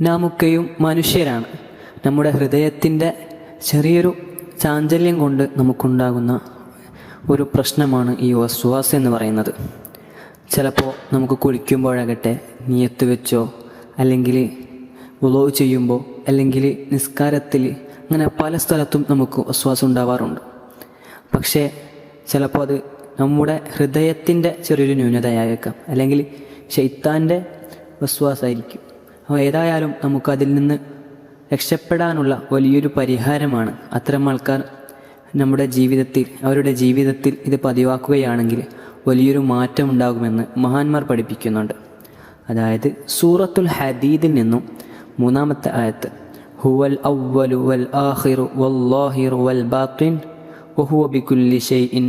നാമൊക്കെയും മനുഷ്യരാണ്. നമ്മുടെ ഹൃദയത്തിന്റെ ചെറിയൊരു ചാഞ്ചല്യം കൊണ്ട് നമുക്കുണ്ടാകുന്ന ഒരു പ്രശ്നമാണ് ഈ വസ്വാസ് എന്ന് പറയുന്നത്. ചിലപ്പോൾ നമുക്ക് കുളിക്കുമ്പോഴാകട്ടെ നീയത്ത് വെച്ചോ അല്ലെങ്കിൽ ഉളോ ചെയ്യുമ്പോൾ അല്ലെങ്കിൽ നിസ്കാരത്തിൽ അങ്ങനെ പല സ്ഥലത്തും നമുക്ക് വസ്വാസം ഉണ്ടാവാറുണ്ട്. പക്ഷേ ചിലപ്പോൾ അത് നമ്മുടെ ഹൃദയത്തിന്റെ ചെറിയൊരു ന്യൂനതയായേക്കാം. അല്ലെങ്കിൽ ഷെയ്ത്താന്റെ വസ്വാസായിരിക്കും. ഏതായാലും നമുക്കതിൽ നിന്ന് രക്ഷപ്പെടാനുള്ള വലിയൊരു പരിഹാരമാണ് അത്തരം ആൾക്കാർ നമ്മുടെ ജീവിതത്തിൽ അവരുടെ ജീവിതത്തിൽ ഇത് പതിവാക്കുകയാണെങ്കിൽ വലിയൊരു മാറ്റം ഉണ്ടാകുമെന്ന് മഹാന്മാർ പഠിപ്പിക്കുന്നുണ്ട്. അതായത് സൂറത്തുൽ ഹദീദിൽ നിന്നും മൂന്നാമത്തെ ആയത്ത് ഹുവൽ അവ്വലു വൽ ആഹിറു വൽ വഹുവ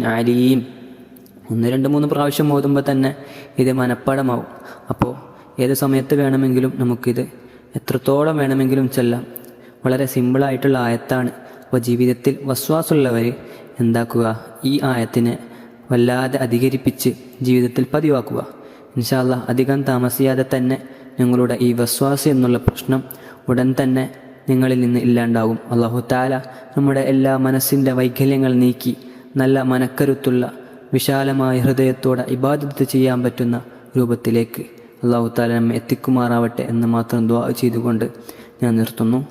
അലീം. ഒന്ന് രണ്ട് മൂന്ന് പ്രാവശ്യം ഓതുമ്പോൾ തന്നെ ഇത് മനഃപ്പാടമാവും. അപ്പോൾ ഏത് സമയത്ത് വേണമെങ്കിലും നമുക്കിത് എത്രത്തോളം വേണമെങ്കിലും ചെല്ലാം. വളരെ സിമ്പിളായിട്ടുള്ള ആയത്താണ്. അപ്പോൾ ജീവിതത്തിൽ വസ്വാസുള്ളവർ എന്താക്കുക? ഈ ആയത്തിനെ വല്ലാതെ അധികരിപ്പിച്ച് ജീവിതത്തിൽ പതിവാക്കുക. ഇൻഷാല്ല അധികം താമസിയാതെ തന്നെ നിങ്ങളുടെ ഈ വസ്വാസ് എന്നുള്ള പ്രശ്നം ഉടൻ തന്നെ നിങ്ങളിൽ നിന്ന് ഇല്ലാണ്ടാവും. അള്ളാഹു താല നമ്മുടെ എല്ലാ മനസ്സിന്റെ വൈകല്യങ്ങൾ നീക്കി നല്ല മനക്കരുത്തുള്ള വിശാലമായ ഹൃദയത്തോടെ ഇബാദത്ത് ചെയ്യാൻ പറ്റുന്ന രൂപത്തിലേക്ക് അള്ളാഹു താല നമ്മെ എത്തിക്കുമാറാവട്ടെ എന്ന് മാത്രം ദ്വാ ചെയ്തുകൊണ്ട് ഞാൻ നിർത്തുന്നു.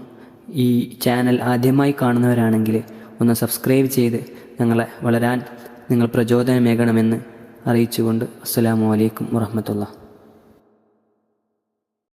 ഈ ചാനൽ ആദ്യമായി കാണുന്നവരാണെങ്കിൽ ഒന്ന് സബ്സ്ക്രൈബ് ചെയ്ത് ഞങ്ങളെ വളരാൻ നിങ്ങൾ പ്രചോദനമേകണമെന്ന് അറിയിച്ചുകൊണ്ട് അസ്സലാമു അലൈക്കും വറഹമത്തുള്ള